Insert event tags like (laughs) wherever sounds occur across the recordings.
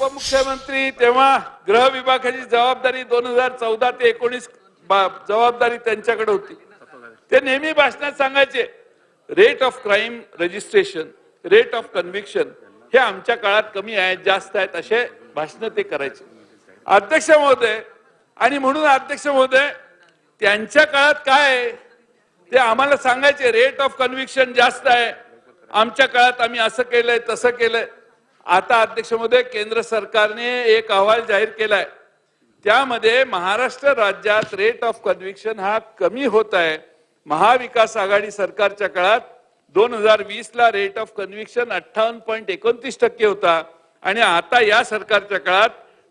उपमुख्यमंत्री तेव्हा गृह विभागाची जबाबदारी दोन हजार चौदा ते एकोणीस जबाबदारी त्यांच्याकडे होती. ते नेहमी भाषणात सांगायचे rate of crime registration rate of conviction हे आमच्या काळात कमी आहेत जास्त आहेत असे भाषण ते करायचे. अध्यक्ष महोदय आणि म्हणून अध्यक्ष महोदय त्यांच्या काळात काय आहे? ते आम्हाला सांगायचे रेट ऑफ कन्व्हिक्शन जास्त आहे. आमच्या काळात आम्ही असं केलंय तसं केलंय. आता अध्यक्ष महोदय केंद्र सरकारने एक अहवाल जाहीर केलाय. त्यामध्ये महाराष्ट्र राज्यात रेट ऑफ कन्व्हिक्शन हा कमी होत आहे. महाविकास आघाडी सरकारच्या काळात दोन हजार वीस ला रेट ऑफ कन्व्हिक्शन अठ्ठावन्न पॉईंट एकोणतीस टक्के होता. आणि आता या सरकारच्या काळात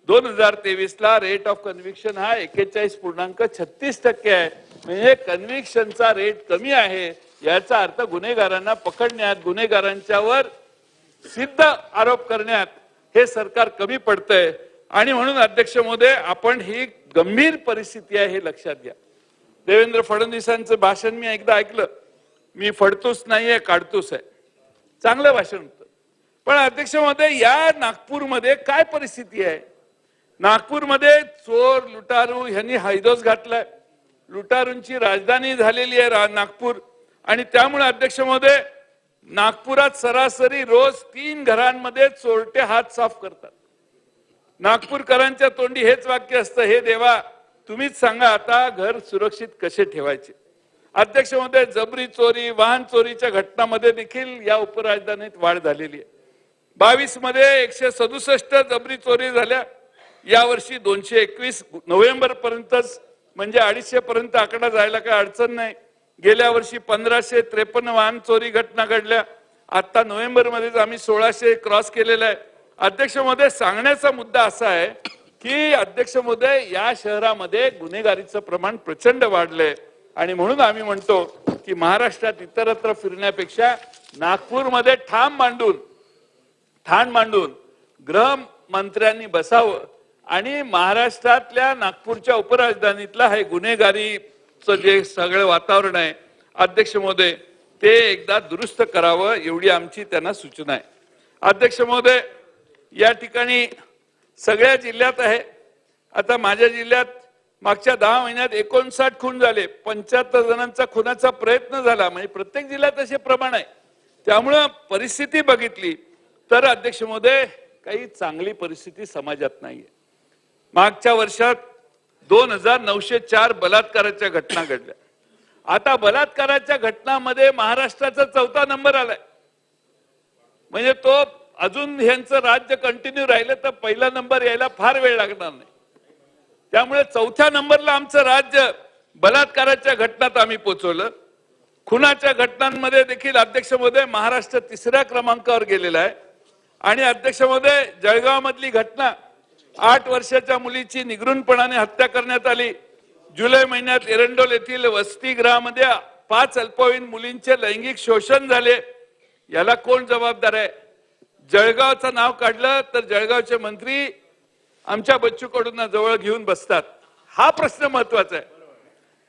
दोन हजार तेवीस ला रेट ऑफ कन्व्हिक्शन हा एकेचाळीस पूर्णांक छत्तीस टक्के आहे. म्हणजे कन्व्हिक्शनचा रेट कमी आहे. याचा अर्थ गुन्हेगारांना पकडण्यात गुन्हेगारांच्यावर सिद्ध आरोप करण्यात हे सरकार कमी पडतंय. आणि म्हणून अध्यक्ष महोदय आपण ही गंभीर परिस्थिती आहे हे लक्षात घ्या. देवेंद्र फडणवीसांचं भाषण मी एकदा ऐकलं. मी फडतोच नाहीये काढतोच आहे. चांगलं भाषण होतं. पण अध्यक्ष महोदय या नागपूरमध्ये काय परिस्थिती आहे? नागपूरमध्ये चोर लुटारू यांनी हैदोस घातलाय. लुटारूंची राजधानी झालेली आहे नागपूर. आणि त्यामुळे अध्यक्ष महोदय नागपुरात सरासरी रोज तीन घरांमध्ये चोरटे हात साफ करतात. नागपूरकरांच्या तोंडी हेच वाक्य असतं हे देवा तुम्हीच सांगा आता घर सुरक्षित कसे ठेवायचे? अध्यक्ष महोदय जबरी चोरी वाहन चोरीच्या घटनामध्ये देखील या उपराजधानीत वाढ झालेली आहे. बावीसमध्ये एकशे सदुसष्ट जबरी चोरी झाल्या. यावर्षी दोनशे एकवीस नोव्हेंबर पर्यंतच म्हणजे अडीचशे पर्यंत आकडा जायला काही अडचण नाही. गेल्या वर्षी पंधराशे त्रेपन्न वाहन चोरी घटना घडल्या. आता नोव्हेंबर मध्येच आम्ही सोळाशे क्रॉस केलेला आहे. अध्यक्ष महोदय सांगण्याचा मुद्दा असा आहे की अध्यक्ष महोदय या शहरामध्ये गुन्हेगारीचं प्रमाण प्रचंड वाढलंय. आणि म्हणून आम्ही म्हणतो की महाराष्ट्रात इतरत्र फिरण्यापेक्षा नागपूरमध्ये ठाम मांडून ठाण मांडून गृहमंत्र्यांनी बसावं. आणि महाराष्ट्रातल्या नागपूरच्या उपराजधानीतला हे गुन्हेगारीचं जे सगळं वातावरण आहे अध्यक्ष महोदय ते एकदा दुरुस्त करावं एवढी आमची त्यांना सूचना आहे. अध्यक्ष महोदय या ठिकाणी सगळ्या जिल्ह्यात आहे. आता माझ्या जिल्ह्यात मागच्या दहा महिन्यात एकोणसाठ खून झाले. पंच्याहत्तर जणांचा खुनाचा प्रयत्न झाला. म्हणजे प्रत्येक जिल्ह्यात असे प्रमाण आहे. त्यामुळं परिस्थिती बघितली तर अध्यक्ष महोदय काही चांगली परिस्थिती समाजात नाहीये. मागच्या वर्षात दोन हजार नऊशे चार बलात्काराच्या घटना घडल्या. आता बलात्काराच्या घटनामध्ये महाराष्ट्राचा चौथा नंबर आलाय. म्हणजे तो अजून ह्यांचं राज्य कंटिन्यू राहिलं तर पहिला नंबर यायला फार वेळ लागणार नाही. त्यामुळे चौथ्या नंबरला आमचं राज्य बलात्काराच्या घटनात आम्ही पोचवलं. खुनाच्या घटनांमध्ये देखील अध्यक्ष महोदय महाराष्ट्र तिसऱ्या क्रमांकावर गेलेला आहे. आणि अध्यक्ष महोदय जळगाव मधली घटना आठ वर्षाच्या मुलीची निगृणपणाने हत्या करण्यात आली. जुलै महिन्यात एरंडोल येथील वसतिगृहामध्ये पाच अल्पवयीन मुलींचे लैंगिक शोषण झाले. याला कोण जबाबदार आहे? जळगावचं नाव काढलं तर जळगावचे मंत्री आमच्या बच्चू कडूंना जवळ घेऊन बसतात. हा प्रश्न महत्त्वाचा आहे.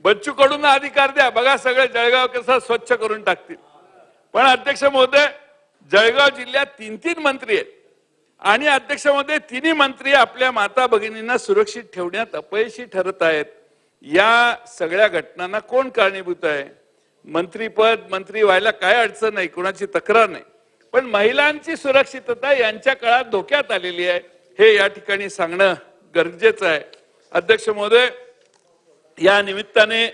बच्चू कडूंना अधिकार द्या. बघा सगळे जळगाव कसं स्वच्छ करून टाकतील. पण अध्यक्ष महोदय जळगाव जिल्ह्यात तीन तीन मंत्री आहेत. आणि अध्यक्ष तिन्ही मंत्री आपल्या माता भगिनींना सुरक्षित ठेवण्यात अपयशी ठरत आहेत. या सगळ्या घटनांना कोण कारणीभूत आहे? मंत्रीपद मंत्री व्हायला काय अडचण नाही कोणाची तक्रार नाही. पण महिलांची सुरक्षितता यांच्या काळात धोक्यात आलेली आहे. हे या ठिकाणी सांगणं गरजेचं आहे. अध्यक्ष महोदय या निमित्ताने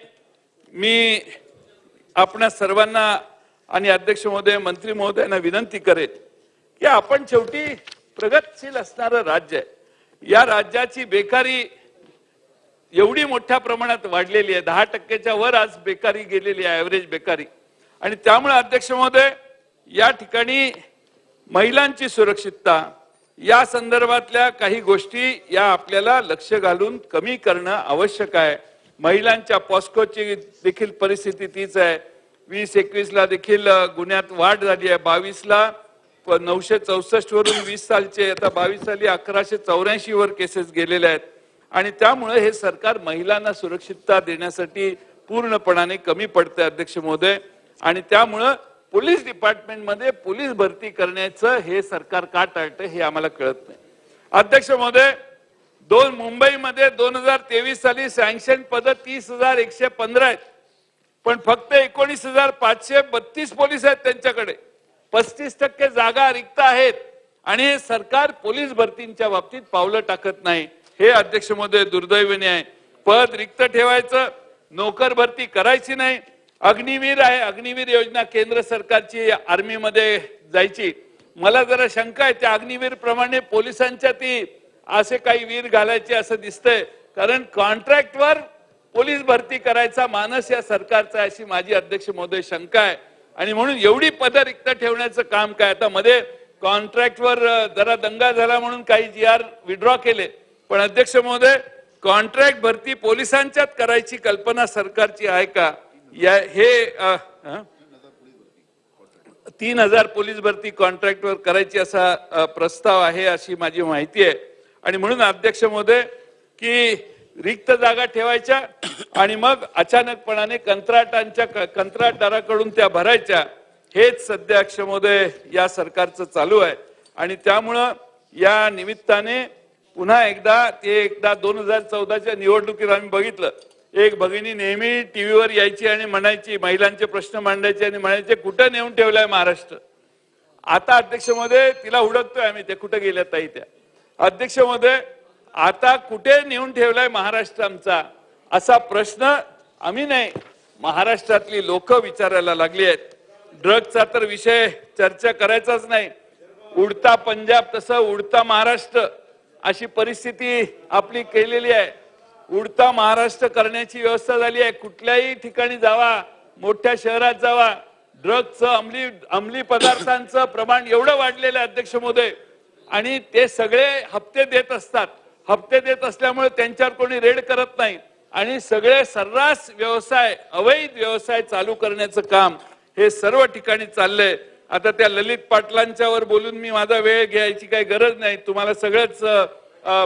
मी आपणा सर्वांना आणि अध्यक्ष महोदय मंत्री महोदयांना विनंती करेन की आपण शेवटी प्रगतशील असणारं राज्य आहे. या राज्याची बेकारी एवढी मोठ्या प्रमाणात वाढलेली आहे. दहा टक्क्याच्या वर आज बेकारी गेलेली आहे ऍव्हरेज बेकारी. आणि त्यामुळे अध्यक्ष महोदय या ठिकाणी महिलांची सुरक्षितता या संदर्भातल्या काही गोष्टी या आपल्याला लक्ष घालून कमी करणं आवश्यक आहे. महिलांच्या पॉस्कोची देखील परिस्थिती तीच आहे. वीस एकवीसला देखील गुन्ह्यात वाढ झाली आहे. बावीसला नऊशे चौसष्ट वरून वीस सालचे आता बावीस साली अकराशे चौऱ्याऐंशी वर केसेस गेलेले आहेत. आणि त्यामुळे हे सरकार महिलांना सुरक्षितता देण्यासाठी पूर्णपणाने कमी पडते अध्यक्ष महोदय. आणि त्यामुळं पोलीस डिपार्टमेंटमध्ये पोलीस भरती करण्याचं हे सरकार का टाळतं हे आम्हाला कळत नाही. अध्यक्ष महोदय दोन मुंबईमध्ये दोन हजार तेवीस साली सँक्शन पद तीस हजार एकशे पंधरा आहेत. पण फक्त एकोणीस हजार पाचशे बत्तीस पोलीस आहेत त्यांच्याकडे. पस्तीस टक्के जागा रिक्त आहेत. आणि हे सरकार पोलीस भरतींच्या बाबतीत पावलं टाकत नाही. हे अध्यक्ष महोदय दुर्दैवाने आहे पद रिक्त ठेवायचं नोकर भरती करायची नाही. अग्निवीर आहे अग्निवीर योजना केंद्र सरकारची आर्मीमध्ये जायची. मला जरा शंका आहे त्या अग्निवीर प्रमाणे पोलिसांच्या ती असे काही वीर घालायचे असं दिसतंय. कारण कॉन्ट्रॅक्टवर पोलीस भरती करायचा मानस या सरकारचा अशी माझी अध्यक्ष महोदय शंका आहे. आणि म्हणून एवढी पदं रिक्त ठेवण्याचं काम काय? आता मध्ये कॉन्ट्रॅक्टवर जरा दंगा झाला म्हणून काही जी आर विड्रॉ केले. पण अध्यक्ष महोदय कॉन्ट्रॅक्ट भरती पोलिसांच्यात करायची कल्पना सरकारची आहे का? या हे तीन हजार पोलीस भरती कॉन्ट्रॅक्टवर करायची असा प्रस्ताव आहे अशी माझी माहिती आहे. आणि म्हणून अध्यक्ष महोदय की रिक्त जागा ठेवायच्या आणि मग अचानकपणाने कंत्राटांच्या कंत्राटदाराकडून त्या भरायच्या. हेच सध्या अध्यक्ष या सरकारचं चालू आहे. आणि त्यामुळं या निमित्ताने पुन्हा एकदा ते एकदा दोन हजार चौदाच्या निवडणुकीत आम्ही बघितलं. एक भगिनी नेहमी टीव्हीवर यायची आणि म्हणायची महिलांचे प्रश्न मांडायचे आणि म्हणायचे कुठं नेऊन ठेवलाय महाराष्ट्र? आता अध्यक्षमध्ये तिला हुडकतोय आम्ही ते कुठं गेल्या ताई त्या. अध्यक्षमध्ये आता कुठे नेऊन ठेवलाय महाराष्ट्र आमचा? असा प्रश्न आम्ही नाही. महाराष्ट्रातली लोक विचारायला लागली आहेत. ड्रगचा तर विषय चर्चा करायचाच नाही. उडता पंजाब तसं उडता महाराष्ट्र अशी परिस्थिती आपली केलेली आहे. उडता महाराष्ट्र करण्याची व्यवस्था झाली आहे. कुठल्याही ठिकाणी जावा मोठ्या शहरात जावा. ड्रगचं अंमली अंमली पदार्थांचं प्रमाण एवढं वाढलेलं आहे अध्यक्ष महोदय. आणि ते सगळे हप्ते देत असतात. हप्ते देत असल्यामुळे त्यांच्यावर कोणी रेड करत नाही. आणि सगळे सर्रास व्यवसाय अवैध व्यवसाय चालू करण्याचं काम हे सर्व ठिकाणी चाललंय. आता त्या ललित पाटलांच्यावर बोलून मी माझा वेळ घ्यायची काही गरज नाही. तुम्हाला सगळंच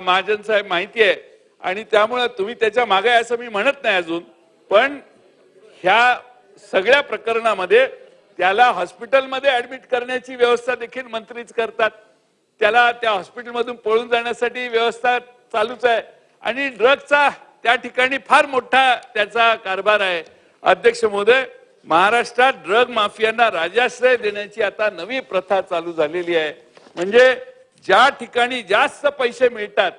महाजन साहेब माहिती आहे. आणि त्यामुळं तुम्ही त्याच्यामागे आहे असं मी म्हणत नाही अजून. पण ह्या सगळ्या प्रकरणामध्ये त्याला हॉस्पिटलमध्ये ऍडमिट करण्याची व्यवस्था देखील मंत्रीच करतात. त्याला त्या हॉस्पिटलमधून पळून जाण्यासाठी व्यवस्था चालूच आहे. आणि ड्रगचा त्या ठिकाणी फार मोठा त्याचा कारभार आहे. अध्यक्ष महोदय महाराष्ट्रात ड्रग माफियांना राजाश्रय देण्याची आता नवी प्रथा चालू झालेली आहे. म्हणजे ज्या ठिकाणी जास्त पैसे मिळतात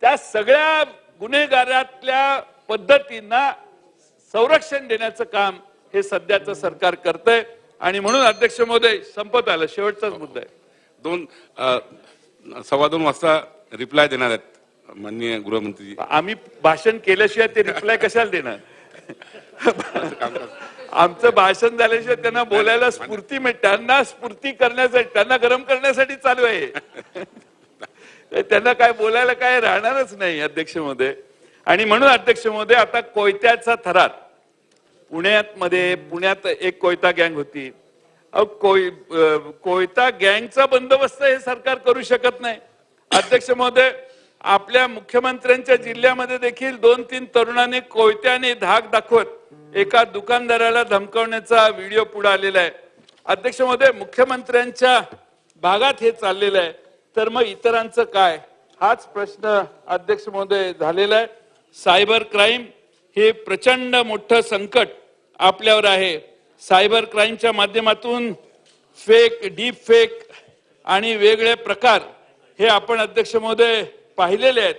त्या सगळ्या गुन्हेगारातल्या पद्धतींना संरक्षण देण्याचं काम हे सध्याचं सरकार करतंय. आणि म्हणून अध्यक्ष महोदय संपत आलं. शेवटचाच मुद्दा आहे. दोन सव्वा दोन वाजता रिप्लाय देणार आहेत माननीय गृहमंत्री आम्ही भाषण केल्याशिवाय ते रिप्लाय कशाला देणार? आमचं भाषण झाल्याशिवाय त्यांना बोलायला स्फूर्ती मिळते. त्यांना स्फूर्ती करण्यासाठी त्यांना गरम करण्यासाठी चालू आहे. त्यांना काय बोलायला काय राहणारच नाही अध्यक्ष महोदय आणि म्हणून अध्यक्ष महोदय आता कोयत्याचा थरार. पुण्यात मध्ये पुण्यात एक कोयता गँग होती. कोय कोयता गँगचा बंदोबस्त हे सरकार करू शकत नाही. अध्यक्ष महोदय आपल्या मुख्यमंत्र्यांच्या जिल्ह्यामध्ये देखील दोन तीन तरुणांनी कोयत्याने धाक दाखवत एका दुकानदाराला धमकवण्याचा व्हिडिओ पुढे आलेला आहे. अध्यक्ष महोदय मुख्यमंत्र्यांच्या भागात हे चाललेलं आहे. तर मग इतरांचं काय? हाच प्रश्न अध्यक्ष महोदय झालेला आहे. सायबर क्राईम हे प्रचंड मोठं संकट आपल्यावर आहे. सायबर क्राईमच्या माध्यमातून फेक डीप फेक आणि वेगळे प्रकार हे आपण अध्यक्ष महोदय पाहिलेले आहेत.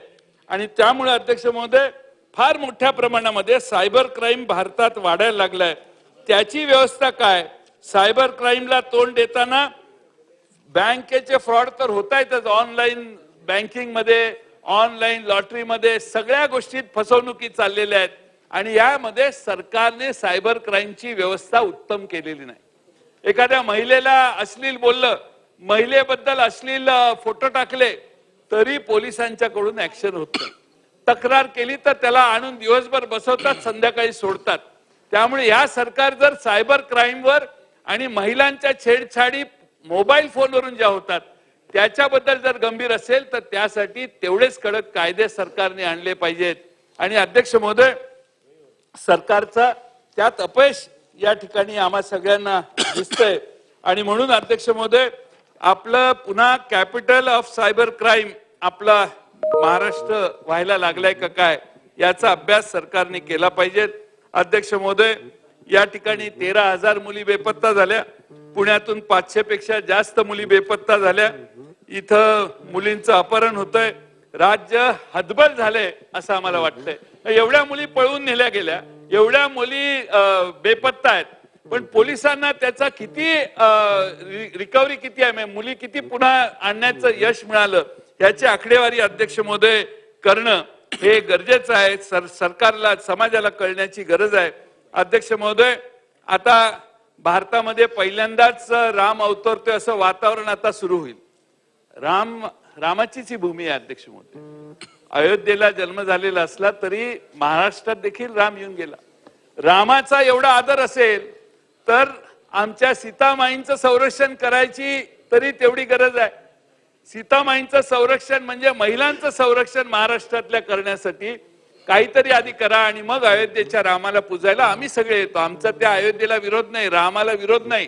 आणि त्यामुळे अध्यक्ष महोदय फार मोठ्या प्रमाणामध्ये सायबर क्राईम भारतात वाढायला लागलाय. त्याची व्यवस्था काय? सायबर क्राईमला तोंड देताना बँकेचे फ्रॉड तर होत आहेतच ऑनलाईन बँकिंगमध्ये ऑनलाईन लॉटरीमध्ये सगळ्या गोष्टीत फसवणुकी चाललेल्या आहेत. आणि यामध्ये सरकारने सायबर क्राईमची व्यवस्था उत्तम केलेली नाही. एखाद्या महिलेला अश्लील बोललं महिलेबद्दल अश्लील फोटो टाकले तरी पोलिसांच्याकडून ऍक्शन होत नाही. तक्रार केली तर त्याला आणून दिवसभर बसवतात संध्याकाळी सोडतात. त्यामुळे या सरकार जर सायबर क्राईमवर आणि महिलांच्या छेडछाडी मोबाईल फोनवरून ज्या होतात त्याच्याबद्दल जर गंभीर असेल तर त्यासाठी तेवढेच कडक कायदे सरकारने आणले पाहिजेत. आणि अध्यक्ष महोदय सरकारचा त्यात अपयश या ठिकाणी आम्हा सगळ्यांना दिसतंय. आणि म्हणून अध्यक्ष महोदय आपलं पुन्हा कॅपिटल ऑफ सायबर क्राईम आपला महाराष्ट्र व्हायला लागलाय का काय याचा अभ्यास सरकारने केला पाहिजे. अध्यक्ष महोदय या ठिकाणी तेरा हजार मुली बेपत्ता झाल्या. पुण्यातून पाचशे पेक्षा जास्त मुली बेपत्ता झाल्या. इथं मुलींचं अपहरण होतंय. राज्य हतबल झालंय असं आम्हाला वाटतंय. एवढ्या मुली पळून नेल्या गेल्या एवढ्या मुली अं, बेपत्ता आहेत. पण पोलिसांना त्याचा किती रिकव्हरी किती आहे? म्हणजे मुली किती पुन्हा आणण्याचं यश मिळालं? याची आकडेवारी अध्यक्ष महोदय करणं हे गरजेचं आहे. सर सरकारला समाजाला कळण्याची गरज आहे. अध्यक्ष महोदय आता भारतामध्ये पहिल्यांदाच राम अवतरतोय असं वातावरण आता सुरू होईल. राम रामाचीच ही भूमी आहे अध्यक्ष महोदय. अयोध्येला जन्म झालेला असला तरी महाराष्ट्रात देखील राम येऊन गेला. रामाचा एवढा आदर असेल तर आमच्या सीतामाईंचं संरक्षण करायची तरी तेवढी गरज आहे. सीतामाईंचं संरक्षण म्हणजे महिलांचं संरक्षण महाराष्ट्रातल्या करण्यासाठी. काहीतरी आधी करा आणि मग अयोध्येच्या रामाला पूजायला. आम्ही सगळे येतो. आमचा त्या अयोध्येला विरोध नाही रामाला विरोध नाही.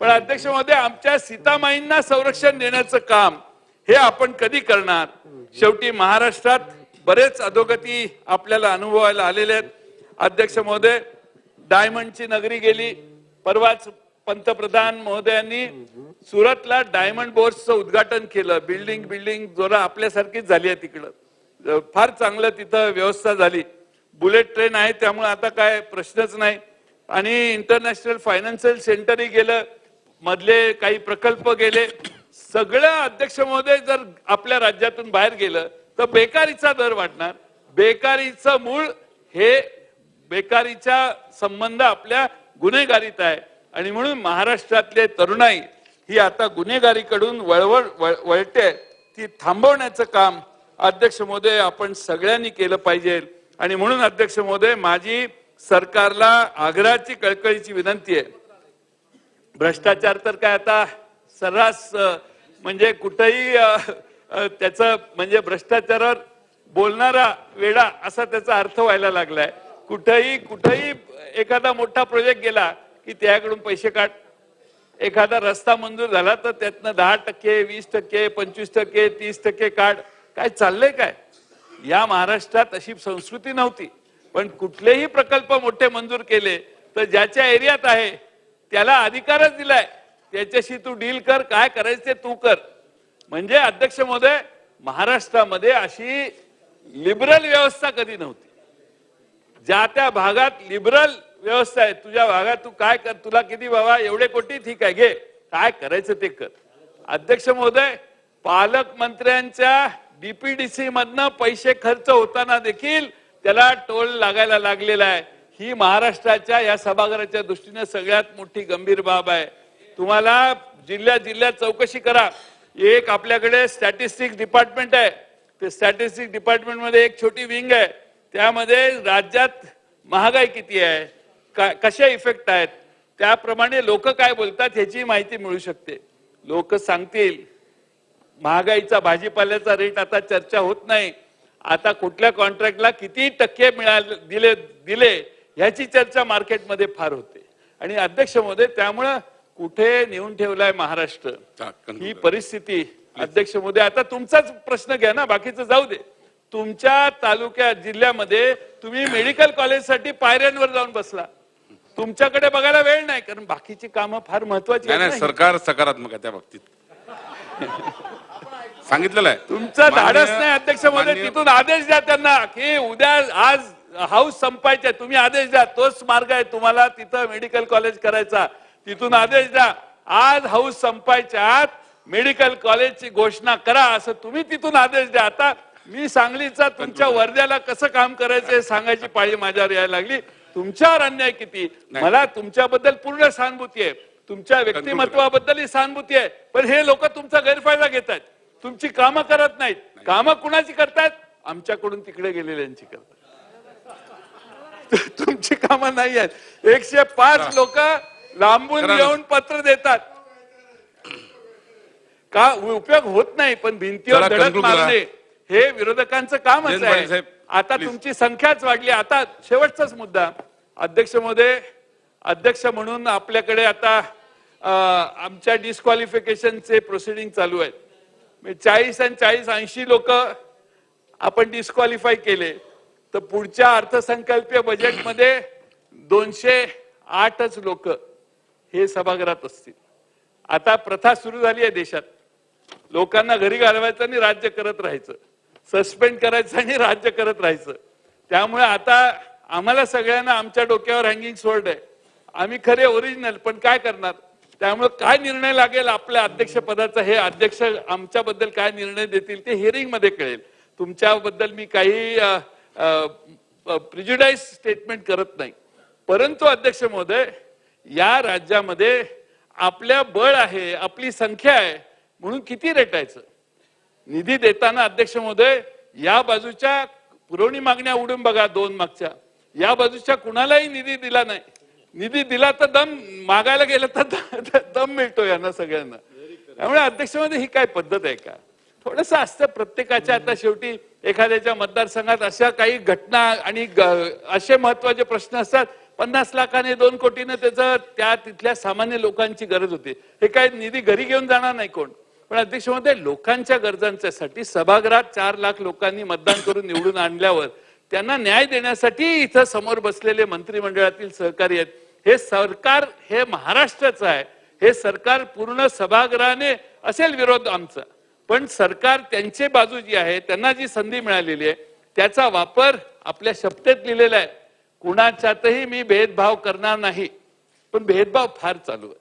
पण अध्यक्ष महोदय आमच्या सीतामाईंना संरक्षण देण्याचं काम हे आपण कधी करणार? शेवटी महाराष्ट्रात बरेच अधोगती आपल्याला अनुभवायला आलेले आहेत. अध्यक्ष महोदय डायमंडची नगरी गेली. परवाच पंतप्रधान महोदयांनी सुरतला डायमंड बोर्सचं उद्घाटन केलं. बिल्डिंग बिल्डिंग जोरा आपल्यासारखीच झाली आहे तिकडं. फार चांगलं तिथं व्यवस्था झाली. बुलेट ट्रेन आहे त्यामुळे आता काय प्रश्नच नाही. आणि इंटरनॅशनल फायनान्शियल सेंटरही गेलं. मधले काही प्रकल्प गेले. सगळ्या अध्यक्ष महोदय जर आपल्या राज्यातून बाहेर गेलं तर बेकारीचा दर वाढणार. बेकारीचं मूळ हे बेकारीचा संबंध आपल्या गुन्हेगारीत आहे. आणि म्हणून महाराष्ट्रातले तरुणाई ही आता गुन्हेगारीकडून वळवळ वळते. ती थांबवण्याचं काम अध्यक्ष महोदय आपण सगळ्यांनी केलं पाहिजे. आणि म्हणून अध्यक्ष महोदय माझी सरकारला आग्रहाची कळकळीची विनंती आहे. भ्रष्टाचार तर काय आता सर्रास म्हणजे कुठंही त्याच म्हणजे भ्रष्टाचारावर बोलणारा वेडा असा त्याचा अर्थ व्हायला लागलाय. कुठंही कुठंही एखादा मोठा प्रोजेक्ट गेला की त्याकडून पैसे काढ. एखादा रस्ता मंजूर झाला तर त्यातनं दहा टक्के वीस टक्के पंचवीस टक्के तीस टक्के काढ. काय चाललंय काय? या महाराष्ट्रात अशी संस्कृती नव्हती. पण कुठलेही प्रकल्प मोठे मंजूर केले तर ज्याच्या एरियात आहे त्याला अधिकारच दिलाय. त्याच्याशी तू डील कर काय करायचं ते तू कर. म्हणजे अध्यक्ष महोदय महाराष्ट्रामध्ये अशी लिबरल व्यवस्था कधी नव्हती. ज्या त्या भागात लिबरल व्यवस्था आहे तुझ्या भागात तू काय कर तुला किती बाबा एवढे कोटी ठीक आहे घे. काय करायचं ते कर. अध्यक्ष महोदय पालकमंत्र्यांच्या डीपीडीसी मधनं पैसे खर्च होताना देखील त्याला टोल लागायला लागलेला आहे. ही महाराष्ट्राच्या या सभागृहाच्या दृष्टीने सगळ्यात मोठी गंभीर बाब आहे. तुम्हाला जिल्ह्या जिल्ह्यात चौकशी करा. एक आपल्याकडे स्टॅटिस्टिक्स डिपार्टमेंट आहे. ते स्टॅटिस्टिक डिपार्टमेंटमध्ये एक छोटी विंग आहे. त्यामध्ये राज्यात महागाई किती आहे? का- कशा इफेक्ट आहेत? त्याप्रमाणे लोक काय बोलतात ह्याची माहिती मिळू शकते. लोक सांगतील महागाईचा भाजीपाल्याचा रेट आता चर्चा होत नाही. आता कुठल्या कॉन्ट्रॅक्टला किती टक्के मिळाले दिले दिले ह्याची चर्चा मार्केटमध्ये फार होते. आणि अध्यक्ष महोदय त्यामुळं कुठे नेऊन ठेवलाय महाराष्ट्र? ही. परिस्थिती. अध्यक्ष मोदी आता तुमचाच प्रश्न घ्या ना बाकीचं जाऊ दे. तुमच्या तालुक्यात जिल्ह्यामध्ये तुम्ही मेडिकल कॉलेजसाठी पायऱ्यांवर जाऊन बसला. तुमच्याकडे बघायला वेळ नाही कारण बाकीची कामं फार महत्वाची नाही. सरकार सकारात्मक आहे त्या बाबतीत. सांगितलेलं आहे. तुमचं धाडस नाही अध्यक्ष माननीय- तिथून आदेश द्या त्यांना की उद्या आज हाऊस संपायचे तुम्ही आदेश द्या तोच मार्ग आहे तुम्हाला तिथं मेडिकल कॉलेज करायचा. तिथून आदेश द्या. आज हाऊस संपायच्या आत मेडिकल कॉलेजची घोषणा करा असं तुम्ही तिथून आदेश द्या. आता मी सांगलीचा तुमच्या वर्ध्याला कसं काम करायचं हे सांगायची पाळी माझ्यावर यायला लागली. तुमच्यावर अन्याय किती. मला तुमच्याबद्दल पूर्ण सहानुभूती आहे. तुमच्या व्यक्तिमत्वाबद्दलही सहानुभूती आहे. पण हे लोक तुमचा गैरफायदा घेत आहेत तुमची कामं करत नाहीत. कामं कुणाची करतायत? आमच्याकडून तिकडे गेलेल्यांची करतात. (laughs) तुमची कामं नाही आहेत. एकशे पाच लोक लांबून. येऊन पत्र देतात. का उपयोग होत नाही पण भिंतीवर धडक. मारणे हे विरोधकांचं जयंत आहे. आता. तुमची संख्याच वाढली. आता शेवटचाच मुद्दा. अध्यक्ष महोदय अध्यक्ष म्हणून आपल्याकडे आता आमच्या डिस्क्वालिफिकेशनचे प्रोसिडिंग चालू आहेत. चाळीस आणि चाळीस ऐंशी लोक आपण डिस्क्वालिफाय केले. तर पुढच्या अर्थसंकल्पीय बजेटमध्ये दोनशे आठच लोक. हे सभागृहात असतील. आता प्रथा सुरू झाली आहे देशात. लोकांना घरी घालवायचं आणि राज्य करत राहायचं. सस्पेंड करायचं आणि राज्य करत राहायचं. त्यामुळे आता आम्हाला सगळ्यांना आमच्या डोक्यावर हँगिंग सोर्ड आहे. आम्ही खरे ओरिजिनल पण काय करणार? त्यामुळे काय निर्णय लागेल आपल्या अध्यक्षपदाचा हे अध्यक्ष आमच्याबद्दल काय निर्णय देतील ते हिअरिंगमध्ये कळेल. तुमच्याबद्दल मी काही प्रिज्युडाईज स्टेटमेंट करत नाही. परंतु अध्यक्ष महोदय या राज्यामध्ये आपल्या बळ आहे आपली संख्या आहे म्हणून किती रेटायचं? निधी देताना अध्यक्ष महोदय या बाजूच्या पुरवणी मागण्या उडून बघा दोन मागच्या. या बाजूच्या कुणालाही निधी दिला नाही. निधी दिला तर दम मागायला गेलं तर द- दम मिळतो यांना सगळ्यांना. त्यामुळे अध्यक्षमध्ये ही काय पद्धत आहे का? थोडस असतं प्रत्येकाच्या आता शेवटी एखाद्याच्या मतदारसंघात अशा काही घटना आणि असे महत्त्वाचे प्रश्न असतात पन्नास लाखाने दोन कोटीने त्याचं त्या तिथल्या सामान्य लोकांची गरज होती. हे काय निधी घरी घेऊन जाणार नाही कोण? पण अध्यक्ष महोदय लोकांच्या गरजांच्यासाठी सभागृहात चार लाख लोकांनी मतदान करून निवडून आणल्यावर त्यांना न्याय देण्यासाठी इथं समोर बसलेले मंत्रिमंडळातील सहकारी आहेत. हे सरकार हे महाराष्ट्राचं आहे. हे सरकार पूर्ण सभागृहाने असेल विरोध आमचा. पण सरकार त्यांची बाजू जी आहे त्यांना जी संधी मिळालेली आहे त्याचा वापर आपल्या शपथेत लिहिलेला आहे. कुणाच्यातही मी भेदभाव करणार नाही पण भेदभाव फार चालू आहे.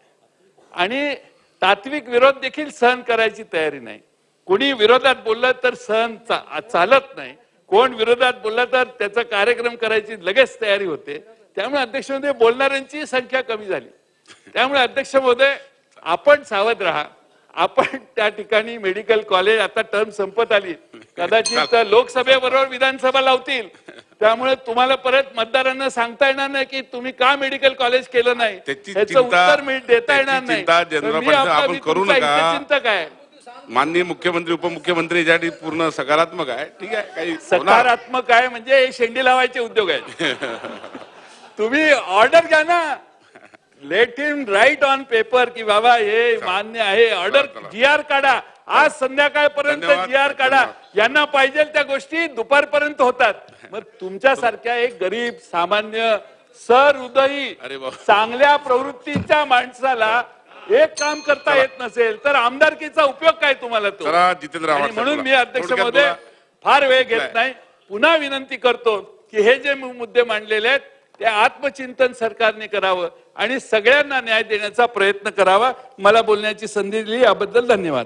आणि तात्विक विरोध देखील सहन करायची तयारी नाही. कोणी विरोधात बोललं तर सहन चा- चालत नाही. कोण विरोधात बोललं तर त्याचा कार्यक्रम करायची लगेच तयारी होते. त्यामुळे अध्यक्ष महोदय बोलणाऱ्यांची संख्या कमी झाली. त्यामुळे अध्यक्ष महोदय आपण सावध राहा. आपण त्या ठिकाणी मेडिकल कॉलेज आता टर्म संपत आली. कदाचित लोकसभेबरोबर विधानसभा लावतील. त्यामुळे तुम्हाला परत मतदारांना सांगता येणार नाही की तुम्ही का मेडिकल कॉलेज केलं नाही त्याची चिंता- उत्तर देता येणार नाही चिंता आपण करू नका. हितचिंतक आहे माननीय मुख्यमंत्री उपमुख्यमंत्री यासाठी पूर्ण सकारात्मक आहे ठीक आहे काही. सकारात्मक आहे म्हणजे हे शेंडी लावायचे उद्योग आहेत (laughs) तुम्ही ऑर्डर घ्या ना let him write on paper की बाबा हे मान्य आहे ऑर्डर. जी आर काढा आज संध्याकाळपर्यंत. जी आर काढा. यांना पाहिजे त्या गोष्टी दुपारपर्यंत होतात मग तुमच्यासारख्या एक गरीब सामान्य बाबा. चांगल्या प्रवृत्तीच्या माणसाला एक काम करता येत नसेल तर आमदारकीचा उपयोग काय तुम्हाला तो म्हणून मी. अध्यक्ष महोदय बोला. फार वेळ घेत नाही. नाही पुन्हा विनंती करतो की हे जे मु- मुद्दे मांडलेले आहेत ते आत्मचिंतन सरकारने करावं आणि सगळ्यांना न्याय देण्याचा प्रयत्न करावा मला बोलण्याची संधी दिली याबद्दल धन्यवाद